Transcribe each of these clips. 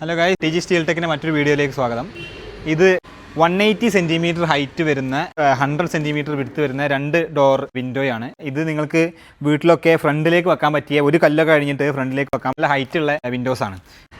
Hello ഗായ് T G steel ടെക്കിന്റെ മറ്റൊരു വീഡിയോയിലേക്ക് സ്വാഗതം. ഇത് വൺ എയ്റ്റി സെന്റിമീറ്റർ ഹൈറ്റ് വരുന്ന ഹൺഡ്രഡ് സെന്റിമീറ്റർ വിടുത്ത് വരുന്ന രണ്ട് ഡോർ വിൻഡോയാണ് ഇത് നിങ്ങൾക്ക് വീട്ടിലൊക്കെ ഫ്രണ്ടിലേക്ക് വെക്കാൻ പറ്റിയ ഒരു കല്ലൊക്കെ കഴിഞ്ഞിട്ട് ഫ്രണ്ടിലേക്ക് വെക്കാൻ നല്ല ഹൈറ്റ് ഉള്ള വിൻഡോസ് ആണ്.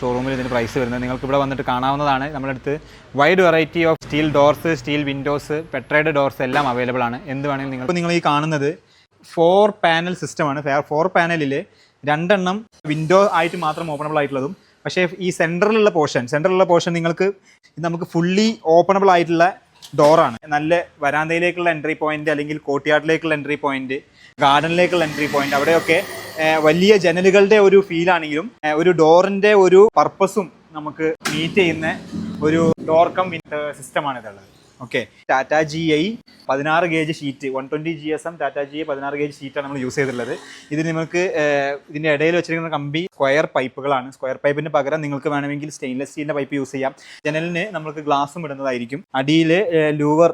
ഷോറൂമിൽ ഇതിന് പ്രൈസ് വരുന്നത്. നിങ്ങൾക്ക് ഇവിടെ വന്നിട്ട് കാണാവുന്നതാണ്. നമ്മളടുത്ത് wide variety of steel doors steel windows പെട്രേഡ് doors എല്ലാം അവൈലബിൾ ആണ്. എന്ത് വേണമെങ്കിലും നിങ്ങൾ നിങ്ങൾ ഈ കാണുന്നത് ഫോർ പാനൽ സിസ്റ്റമാണ് ഫോർ പാനലിൽ രണ്ടെണ്ണം വിൻഡോ ആയിട്ട് മാത്രം ഓപ്പണബിൾ ആയിട്ടുള്ളതും. പക്ഷേ ഈ സെന്ററിലുള്ള പോർഷൻ സെന്ററിലുള്ള പോർഷൻ നിങ്ങൾക്ക് നമുക്ക് ഫുള്ളി ഓപ്പണബിൾ ആയിട്ടുള്ള ഡോറാണ് നല്ല വരാന്തയിലേക്കുള്ള എൻട്രി പോയിന്റ് അല്ലെങ്കിൽ കോട്ടിയാട്ടിലേക്കുള്ള എൻട്രി പോയിന്റ് ഗാർഡനിലേക്കുള്ള എൻട്രി പോയിന്റ് അവിടെയൊക്കെ വലിയ ജനലുകളുടെ ഒരു ഫീലാണെങ്കിലും ഒരു ഡോറിന്റെ ഒരു പർപ്പസും നമുക്ക് മീറ്റ് ചെയ്യുന്ന ഒരു ഡോർ കം സിസ്റ്റമാണ് ഇതുള്ളത് ഓക്കെ. ടാറ്റ ജി ഐ പതിനാറ് gauge sheet one twenty G S M Tata G I പതിനാറ് ഗേജ് ഷീറ്റാണ് നമ്മൾ യൂസ് ചെയ്തിട്ടുള്ളത്. ഇത് നിങ്ങൾക്ക് ഇതിന്റെ ഇടയിൽ വെച്ചിരിക്കുന്ന കമ്പി സ്ക്വയർ പൈപ്പുകളാണ്. സ്ക്വയർ പൈപ്പിന് പകരം നിങ്ങൾക്ക് വേണമെങ്കിൽ സ്റ്റെയിൻലെസ് സ്റ്റീലിന്റെ പൈപ്പ് യൂസ് ചെയ്യാം. ജനലിന് നമുക്ക് ഗ്ലാസും ഇടുന്നതായിരിക്കും. അടിയിൽ ലൂവർ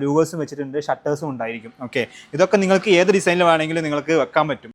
ലൂവേഴ്സും വെച്ചിട്ടുണ്ട് ഷട്ടേഴ്സും ഉണ്ടായിരിക്കും. ഓക്കെ. ഇതൊക്കെ നിങ്ങൾക്ക് ഏത് ഡിസൈനിൽ വേണമെങ്കിലും നിങ്ങൾക്ക് വെക്കാൻ പറ്റും.